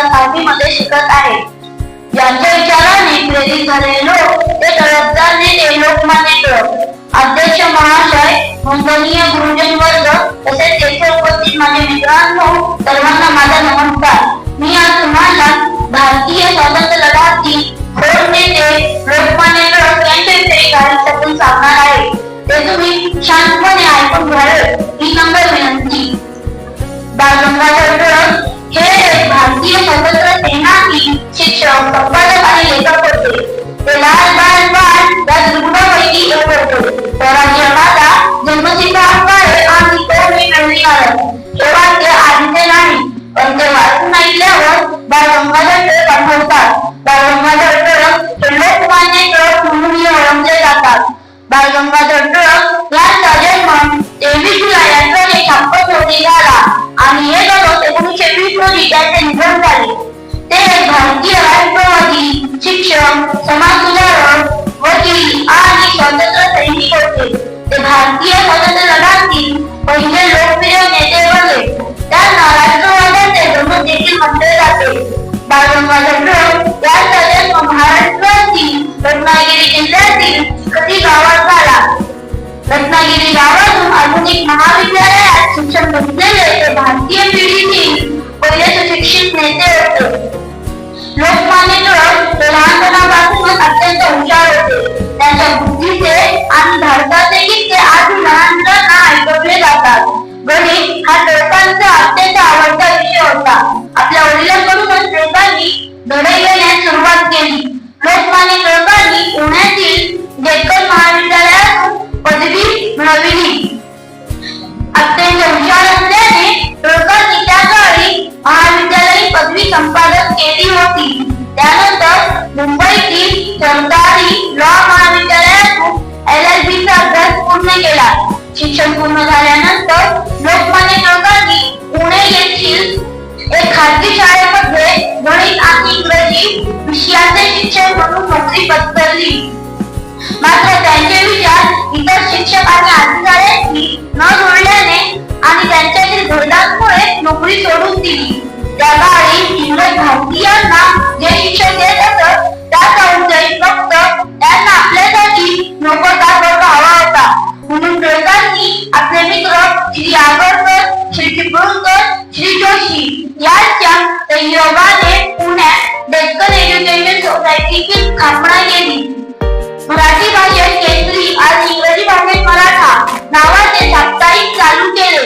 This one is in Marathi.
सहावीमध्ये शिकत आहे. ज्यांच्या विचाराने प्रेरित झालेले लोक ते तळपदार नेते लोकमान्य टिळक अध्यक्ष महाशय मुंबईय गुरुजन वर्ग तसेच तेथे उपस्थित माझे मित्रांनो सर्वांना माझा नमस्कार. मी आज तुम्हाला भारतीय स्वातंत्र्य लढ्यातील थोर नेते लोकमान्य टिळक यांच्याविषयी काही शब्द सांगणार आहे. ते तुम्ही शांतपणे ऐकून घ्यावे ही नंबर विनंती. बाळ शिक्षक संपादक आणि लेखक ते लाल दुर्गुणापैकी एक जन्मसिद्ध मी हे वाक्य आधीचे नाही पण ते वाचून ऐकल्यावर बाळ गंगाधर बाळ गंगाधर टिळक टिळक ओळखले जातात बाळ गंगाधर टिळक यांचा जन्म तेवीस जुलै अठराशे छप्पन रोजी झाला आणि हे ऑगस्ट एकोणीसशे वीस रोजी त्यांचे निधन झाले ते भारतीय राष्ट्रवादी शिक्षक समाजसुधारक वकील आणि स्वातंत्र्य सैनिक होते ते भारतीय स्वातंत्र्य लढ्यातील पहिले लोकप्रिय नेते होते त्यांना राष्ट्रवादाचे प्रमुख देखील म्हटले जाते टिळक यांचा जन्म महाराष्ट्रातील रत्नागिरी जिल्ह्यातील कधी गावात झाला रत्नागिरी गावातून आधुनिक महाविद्यालयात शिक्षण घेतले. लॉ महाविद्यालयातून एल एल बी चा अभ्यास पूर्ण केला. शिक्षण पूर्ण झाल्यानंतर लोकमान्य टिळकांनी पुणे येथील एक खाजगी शाळेमध्ये गणित आणि इंग्रजी विषयाचे शिक्षक म्हणून नोकरी पत्करली. मात्र त्यांचे विचार इतर शिक्षक आणि अधिकाऱ्यांनी न जुळल्याने आणि त्यांच्यातील भेदांमुळे नोकरी सोडून दिली. त्या काळी इंग्रज भारतीयांना जे शिक्षण देत असत म्हणूनच श्री जोशी यांच्या सहयोगाने पुण्यात डेक्कन एज्युकेशन सोसायटीची स्थापना केली. मराठी भाषेत केसरी आणि इंग्रजी भाषेत मराठा नावाचे साप्ताहिक चालू केले.